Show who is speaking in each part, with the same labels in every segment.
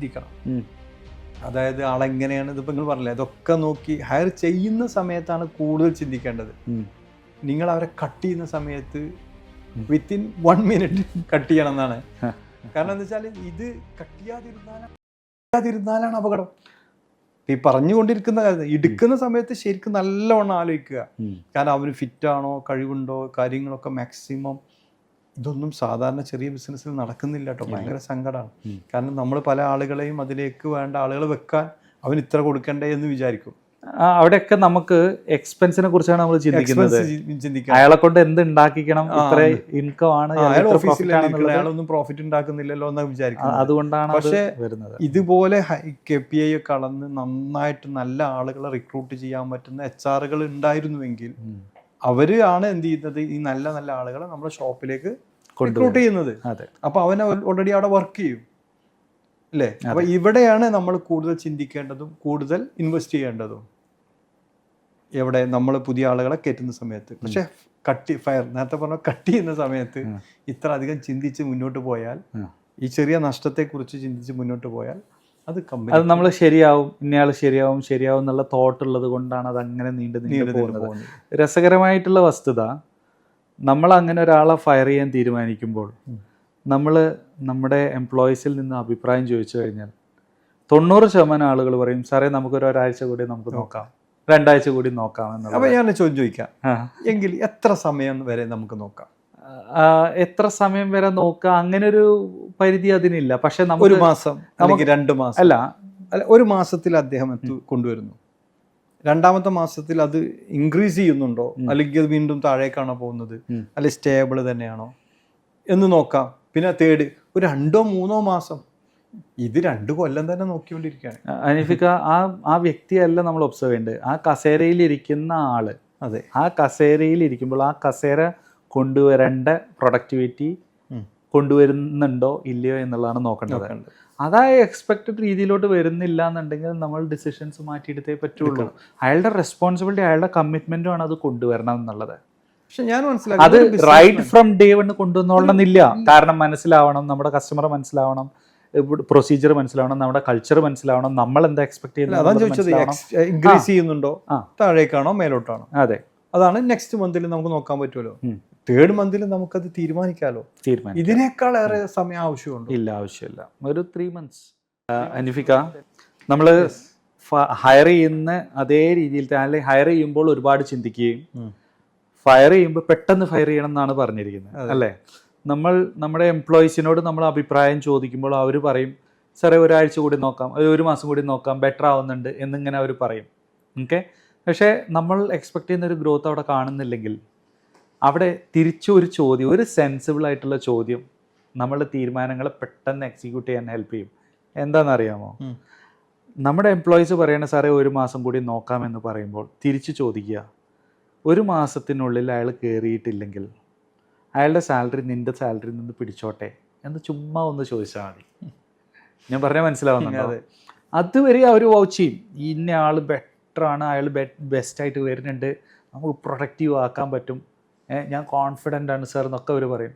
Speaker 1: ചിന്തിക്കണം. അതായത് ആളെങ്ങനെയാണ് ഇതിപ്പോൾ നിങ്ങൾ പറഞ്ഞില്ലേ? ഇതൊക്കെ നോക്കി ഹയർ ചെയ്യുന്ന സമയത്താണ് കൂടുതൽ ചിന്തിക്കേണ്ടത്. നിങ്ങൾ അവരെ കട്ട് ചെയ്യുന്ന സമയത്ത് വിത്തിൻ വൺ മിനിറ്റ് കട്ട് ചെയ്യണം എന്നാണ്. കാരണം എന്താ വെച്ചാൽ ഇത് കട്ട് ചെയ്യാതിരുന്നാലാണ് അപകടം. ഈ പറഞ്ഞുകൊണ്ടിരിക്കുന്ന കാര്യം എടുക്കുന്ന സമയത്ത് ശരിക്കും നല്ലവണ്ണം ആലോചിക്കുക. കാരണം അവന് ഫിറ്റാണോ കഴിവുണ്ടോ കാര്യങ്ങളൊക്കെ മാക്സിമം ഇതൊന്നും സാധാരണ ചെറിയ ബിസിനസ്സിൽ നടക്കുന്നില്ല കേട്ടോ ഭയങ്കര സങ്കടമാണ് കാരണം നമ്മൾ പല ആളുകളെയും അതിലേക്ക് വേണ്ട ആളുകൾ വെക്കാൻ അവൻ ഇത്ര കൊടുക്കണ്ടേ എന്ന് വിചാരിക്കും.
Speaker 2: അവിടെയൊക്കെ നമുക്ക് എക്സ്പെൻസിനെ കുറിച്ചാണ് നമ്മൾ ചിന്തിക്കുന്നത്. അയാളെ കൊണ്ട് എന്ത് ഉണ്ടാക്കിക്കണം? ഇത്ര ഇൻകം ആണ്
Speaker 1: അയാളൊന്നും പ്രോഫിറ്റ് ഉണ്ടാക്കുന്നില്ലല്ലോ എന്ന്
Speaker 2: വിചാരിക്കുന്നത്.
Speaker 1: വിചാരിക്കും
Speaker 2: അതുകൊണ്ടാണ് അത്
Speaker 1: പക്ഷേ
Speaker 2: വരുന്നത്.
Speaker 1: ഇതുപോലെ കെ പി ഐ കളന്ന് നന്നായിട്ട് നല്ല ആളുകളെ റിക്രൂട്ട് ചെയ്യാൻ പറ്റുന്ന എച്ച് ആറുകൾ ഉണ്ടായിരുന്നുവെങ്കിൽ അവരാണ് എന്ത് ചെയ്യുന്നത്? ഈ നല്ല നല്ല ആളുകളെ നമ്മുടെ ഷോപ്പിലേക്ക് റിക്രൂട്ട് ചെയ്യുന്നത്. അപ്പൊ അവനെ ഓൾറെഡി അവിടെ വർക്ക് ചെയ്യും. അല്ലേ? അപ്പൊ ഇവിടെയാണ് നമ്മൾ കൂടുതൽ ചിന്തിക്കേണ്ടതും കൂടുതൽ ഇൻവെസ്റ്റ് ചെയ്യേണ്ടതും. എവിടെ നമ്മൾ പുതിയ ആളുകളെ കയറ്റുന്ന സമയത്ത്. പക്ഷെ കട്ടി ഫയർ നേരത്തെ പറഞ്ഞ കട്ട് ചെയ്യുന്ന സമയത്ത് ഇത്ര അധികം ചിന്തിച്ച് മുന്നോട്ട് പോയാൽ ഈ ചെറിയ നഷ്ടത്തെക്കുറിച്ച് ചിന്തിച്ച് മുന്നോട്ട് പോയാൽ അത് കമ്പനി അത്
Speaker 2: നമ്മൾ ശരിയാവും ഇന്നയാൾ ശരിയാവും ശരിയാവും എന്നുള്ള തോട്ടുള്ളത് കൊണ്ടാണ് അത് അങ്ങനെ നീണ്ടു നീണ്ടു പോകുന്നത്. രസകരമായിട്ടുള്ള വസ്തുത നമ്മൾ അങ്ങനെ ഒരാളെ ഫയർ ചെയ്യാൻ തീരുമാനിക്കുമ്പോൾ
Speaker 1: നമ്മൾ
Speaker 2: നമ്മുടെ എംപ്ലോയീസിൽ നിന്ന് അഭിപ്രായം ചോദിച്ചു കഴിഞ്ഞാൽ തൊണ്ണൂറ് ശതമാനം ആളുകൾ പറയും സാറേ നമുക്കൊരു ഒരാഴ്ച കൂടി നമുക്ക് നോക്കാം. രണ്ടാഴ്ച കൂടി നോക്കാം
Speaker 1: എന്നുള്ളത്.
Speaker 2: എന്നുള്ളത്
Speaker 1: ഞാൻ ചോദ്യം ചോദിക്കാം. എങ്കിൽ എത്ര സമയം വരെ നമുക്ക് നോക്കാം?
Speaker 2: എത്ര സമയം വരെ നോക്കാം? അങ്ങനെ ഒരു പരിധി അതിനില്ല. പക്ഷെ
Speaker 1: ഒരു മാസം അല്ലെങ്കിൽ രണ്ട് മാസം.
Speaker 2: അല്ല.
Speaker 1: ഒരു മാസത്തിൽ അദ്ദേഹം കൊണ്ടുവരുന്നു? രണ്ടാമത്തെ മാസത്തിൽ അത് ഇൻക്രീസ് ചെയ്യുന്നുണ്ടോ. അല്ലെങ്കിൽ അത് വീണ്ടും താഴേക്കാണോ പോകുന്നത്. അല്ലെങ്കിൽ സ്റ്റേബിൾ തന്നെയാണോ? എന്ന് നോക്കാം. പിന്നെ തേർഡ് ഒരു രണ്ടോ മൂന്നോ മാസം. ഇത് രണ്ട് കൊല്ലം തന്നെ നോക്കിക്കൊണ്ടിരിക്കുകയാണ്.
Speaker 2: അനിഫിക്ക ആ ആ വ്യക്തിയല്ല നമ്മൾ ഒബ്സർവ് ചെയ്യേണ്ടത്. ആ കസേരയിൽ ഇരിക്കുന്ന ആൾ.
Speaker 1: അതെ.
Speaker 2: ആ കസേരയിൽ ഇരിക്കുമ്പോൾ ആ കസേര കൊണ്ടുവരേണ്ട പ്രൊഡക്ടിവിറ്റി. കൊണ്ടുവരുന്നുണ്ടോ ഇല്ലയോ എന്നുള്ളതാണ് നോക്കേണ്ടത്.
Speaker 1: അതായത്
Speaker 2: അതാ എക്സ്പെക്റ്റഡ് രീതിയിലോട്ട് വരുന്നില്ല എന്നുണ്ടെങ്കിൽ നമ്മൾ ഡിസിഷൻസ് മാറ്റിയെടുത്തേ പറ്റുള്ളൂ. അയാളുടെ റെസ്പോൺസിബിലിറ്റി അയാളുടെ കമ്മിറ്റ്മെന്റും ആണ് അത് കൊണ്ടുവരണം എന്നുള്ളത്.
Speaker 1: പക്ഷെ ഞാൻ
Speaker 2: മനസ്സിലാക്കി
Speaker 1: അത്
Speaker 2: റൈറ്റ് ഫ്രം ഡേ വൺ കൊണ്ടുവന്നോളണമെന്നില്ല. കാരണം മനസ്സിലാവണം നമ്മുടെ കസ്റ്റമർ മനസ്സിലാവണം പ്രൊസീജിയർ മനസ്സിലാവണം നമ്മുടെ കൾച്ചർ മനസ്സിലാവണം നമ്മൾ എന്താ എക്സ്പെക്ട്
Speaker 1: ചെയ്യുന്നത് അതാണ് ചോദിച്ചത് ഇൻക്രീസ് ചെയ്യുന്നുണ്ടോ. താഴേക്കാണോ മേലോട്ടാണോ?
Speaker 2: അതെ.
Speaker 1: അതാണ് നെക്സ്റ്റ് മന്തിൽ നമുക്ക് നോക്കാൻ പറ്റുമല്ലോ. തേർഡ് മന്തിൽ നമുക്കത് തീരുമാനിക്കാലോ?
Speaker 2: തീരുമാനം
Speaker 1: ഇതിനേക്കാൾ ഏറെ സമയം ആവശ്യമുണ്ട്?
Speaker 2: ഇല്ല ആവശ്യമില്ല. ഒരു ത്രീ മന്ത്സ് അനിഫിക്ക നമ്മൾ ഹയർ ചെയ്യുന്ന അതേ രീതിയിൽ തന്നെ അല്ലെങ്കിൽ ഹയർ ചെയ്യുമ്പോൾ ഒരുപാട് ചിന്തിക്കുകയും ഫയർ ചെയ്യുമ്പോൾ പെട്ടെന്ന് ഫയർ ചെയ്യണം എന്നാണ് പറഞ്ഞിരിക്കുന്നത് അല്ലേ? നമ്മൾ നമ്മുടെ എംപ്ലോയീസിനോട് നമ്മൾ അഭിപ്രായം ചോദിക്കുമ്പോൾ അവർ പറയും സാറേ ഒരാഴ്ച കൂടി നോക്കാം ഒരു ഒരു മാസം കൂടി നോക്കാം ബെറ്റർ ആവുന്നുണ്ട് എന്നിങ്ങനെ അവർ പറയും. ഓക്കെ പക്ഷേ നമ്മൾ എക്സ്പെക്ട് ചെയ്യുന്ന ഒരു ഗ്രോത്ത് അവിടെ കാണുന്നില്ലെങ്കിൽ അവിടെ തിരിച്ചു ഒരു ചോദ്യം ഒരു സെൻസിബിൾ ആയിട്ടുള്ള ചോദ്യം നമ്മളുടെ തീരുമാനങ്ങളെ പെട്ടെന്ന് എക്സിക്യൂട്ട് ചെയ്യാൻ ഹെൽപ്പ് ചെയ്യും. എന്താണെന്നറിയാമോ. നമ്മുടെ എംപ്ലോയീസ് പറയണ സാറേ ഒരു മാസം കൂടി നോക്കാമെന്ന് പറയുമ്പോൾ തിരിച്ചു ചോദിക്കുക. ഒരു മാസത്തിനുള്ളിൽ അയാൾ കയറിയിട്ടില്ലെങ്കിൽ അയാളുടെ സാലറി നിന്റെ സാലറിയിൽ നിന്ന് പിടിച്ചോട്ടെ എന്ന് ചുമ്മാ ഒന്ന് ചോദിച്ചാൽ മതി. ഞാൻ പറഞ്ഞാൽ മനസ്സിലാവുന്നുണ്ടോ?
Speaker 1: അതെ.
Speaker 2: അതുവരെ അവർ വൗച്ച് ചെയ്യും. ഇന്ന ആൾ ബെറ്ററാണ് അയാൾ ബെസ്റ്റ് ആയിട്ട് വരുന്നുണ്ട്. നമുക്ക് പ്രൊഡക്റ്റീവ് ആക്കാൻ പറ്റും. ഞാൻ കോൺഫിഡന്റ് ആണ് സാർ എന്നൊക്കെ അവർ പറയും.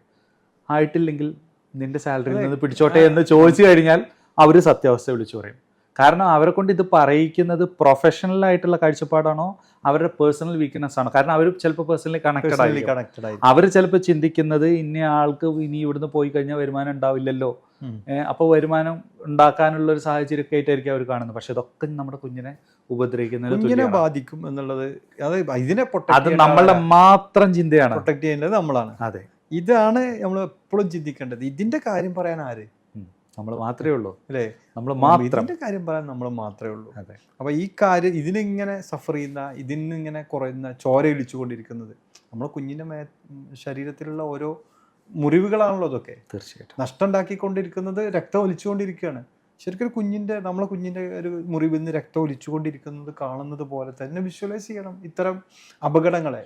Speaker 2: ആയിട്ടില്ലെങ്കിൽ നിന്റെ സാലറിയിൽ. നിന്ന് പിടിച്ചോട്ടെ എന്ന് ചോദിച്ചു കഴിഞ്ഞാൽ അവർ സത്യാവസ്ഥ വിളിച്ചു പറയും. കാരണം അവരെ കൊണ്ട് ഇത് പറയിക്കുന്നത് പ്രൊഫഷണൽ ആയിട്ടുള്ള കാഴ്ചപ്പാടാണോ അവരുടെ പേഴ്സണൽ വീക്ക്നെസ് ആണോ? കാരണം അവർ ചിലപ്പോൾ പേഴ്സണലി കണക്റ്റഡ്
Speaker 1: ആയി.
Speaker 2: അവർ ചിലപ്പോൾ ചിന്തിക്കുന്നത് ഇന്ന ആൾക്ക് ഇനി ഇവിടുന്ന് പോയി കഴിഞ്ഞാൽ വരുമാനം ഉണ്ടാവില്ലല്ലോ. അപ്പോൾ വരുമാനം ഉണ്ടാക്കാനുള്ള ഒരു സാഹചര്യമൊക്കെ ആയിട്ടായിരിക്കും അവർ കാണുന്നത്. പക്ഷെ ഇതൊക്കെ നമ്മുടെ കുഞ്ഞിനെ ഉപദ്രവിക്കുന്നതിന്
Speaker 1: കുഞ്ഞിനെ ബാധിക്കും എന്നുള്ളത് അത് ഇതിനെ
Speaker 2: അത് നമ്മളുടെ മാത്രം ചിന്തയാണ്.
Speaker 1: പ്രൊട്ടക്ട് ചെയ്യേണ്ടത് നമ്മളാണ്.
Speaker 2: അതെ.
Speaker 1: ഇതാണ് നമ്മൾ എപ്പോഴും ചിന്തിക്കേണ്ടത്. ഇതിന്റെ കാര്യം പറയാൻ ആര്?
Speaker 2: നമ്മൾ മാത്രമേ ഉള്ളൂ.
Speaker 1: അല്ലേ?
Speaker 2: നമ്മൾ മാത്രം.
Speaker 1: ഇതിന്റെ കാര്യം പറയാൻ നമ്മൾ മാത്രമേ ഉള്ളൂ.
Speaker 2: അതെ.
Speaker 1: അപ്പൊ ഈ കാര്യം ഇതിനിങ്ങനെ സഫർ ചെയ്യുന്ന ഇതിനിങ്ങനെ കുറയുന്ന ചോര ഇടിച്ചുകൊണ്ടിരിക്കുന്നത് നമ്മൾ കുഞ്ഞിന്റെ ശരീരത്തിലുള്ള ഓരോ മുറിവുകളാണല്ലോ അതൊക്കെ
Speaker 2: തീർച്ചയായിട്ടും.
Speaker 1: നഷ്ടം ഉണ്ടാക്കിക്കൊണ്ടിരിക്കുന്നത് രക്തം ഒലിച്ചുകൊണ്ടിരിക്കുകയാണ്. ശരിക്കും കുഞ്ഞിന്റെ കുഞ്ഞിന്റെ നമ്മളെ കുഞ്ഞിന്റെ ഒരു മുറിവിൽ നിന്ന് രക്തം ഒലിച്ചുകൊണ്ടിരിക്കുന്നത് കാണുന്നത് പോലെ തന്നെ വിഷ്വലൈസ് ചെയ്യണം. ഇത്തരം അപകടങ്ങളെ.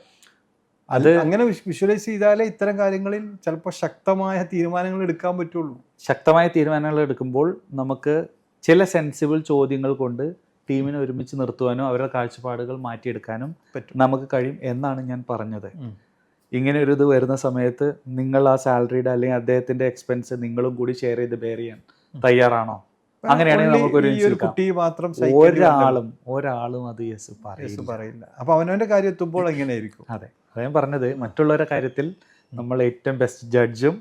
Speaker 1: അത് അങ്ങനെ വിഷ്വലൈസ് ചെയ്താലേ ഇത്തരം കാര്യങ്ങളിൽ ചിലപ്പോൾ ശക്തമായ തീരുമാനങ്ങൾ എടുക്കാൻ പറ്റുള്ളൂ.
Speaker 2: ശക്തമായ തീരുമാനങ്ങൾ എടുക്കുമ്പോൾ നമുക്ക് ചില സെൻസിബിൾ ചോദ്യങ്ങൾ കൊണ്ട് ടീമിനെ ഒരുമിച്ച് നിർത്തുവാനും അവരുടെ കാഴ്ചപ്പാടുകൾ മാറ്റിയെടുക്കാനും നമുക്ക് കഴിയും എന്നാണ് ഞാൻ പറഞ്ഞത്. ഇങ്ങനെ ഒരു ഇത് വരുന്ന സമയത്ത് നിങ്ങൾ ആ സാലറിയുടെ അല്ലെങ്കിൽ അദ്ദേഹത്തിന്റെ എക്സ്പെൻസ് നിങ്ങളും കൂടി ഷെയർ ചെയ്ത് ബെയർ ചെയ്യാൻ തയ്യാറാണോ? അങ്ങനെയാണെങ്കിൽ
Speaker 1: നമുക്ക്
Speaker 2: നമുക്കൊരു.
Speaker 1: കുട്ടി മാത്രം.
Speaker 2: ഒരാളും ഒരാളും അത് യെസ് പറയില്ല.
Speaker 1: അപ്പൊ അവനവന്റെ കാര്യം എത്തുമ്പോൾ എങ്ങനെയായിരിക്കും?
Speaker 2: അതെ അദ്ദേഹം പറഞ്ഞത്. മറ്റുള്ളവരുടെ കാര്യത്തിൽ നമ്മൾ ഏറ്റവും ബെസ്റ്റ് ജഡ്ജും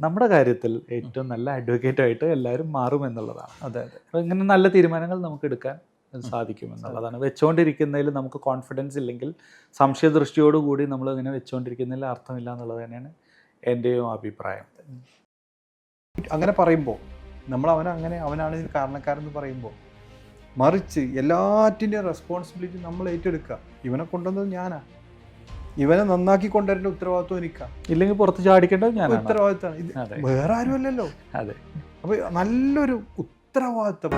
Speaker 2: നമ്മുടെ കാര്യത്തിൽ ഏറ്റവും നല്ല അഡ്വക്കേറ്റായിട്ട് എല്ലാവരും മാറും എന്നുള്ളതാണ്.
Speaker 1: അതെ അതെ.
Speaker 2: അപ്പോൾ ഇങ്ങനെ നല്ല തീരുമാനങ്ങൾ നമുക്ക് എടുക്കാൻ സാധിക്കും എന്നുള്ളതാണ് വെച്ചുകൊണ്ടിരിക്കുന്നതിൽ നമുക്ക് കോൺഫിഡൻസ് ഇല്ലെങ്കിൽ സംശയദൃഷ്ടിയോടുകൂടി നമ്മൾ ഇങ്ങനെ വെച്ചുകൊണ്ടിരിക്കുന്നതിൽ അർത്ഥമില്ല എന്നുള്ളത് തന്നെയാണ് എന്റെയും അഭിപ്രായം.
Speaker 1: അങ്ങനെ പറയുമ്പോൾ നമ്മൾ അവൻ അങ്ങനെ അവനാണ് ഇതിന് കാരണക്കാരെന്ന് പറയുമ്പോൾ മറിച്ച് എല്ലാറ്റിന്റെയും റെസ്പോൺസിബിലിറ്റി നമ്മൾ ഏറ്റെടുക്കുക. ഇവനെ കൊണ്ടുവന്നത് ഞാനാ. ഇവനെ നന്നാക്കി കൊണ്ടുവരേണ്ട ഉത്തരവാദിത്വം എനിക്കാ.
Speaker 2: ഇല്ലെങ്കിൽ പുറത്ത് ചാടിക്കേണ്ടത് ഞാൻ
Speaker 1: ഉത്തരവാദിത്തമാണ് ഇത് വേറെ ആരുമല്ലല്ലോ.
Speaker 2: അതെ.
Speaker 1: അപ്പൊ നല്ലൊരു ഉത്തരവാദിത്തം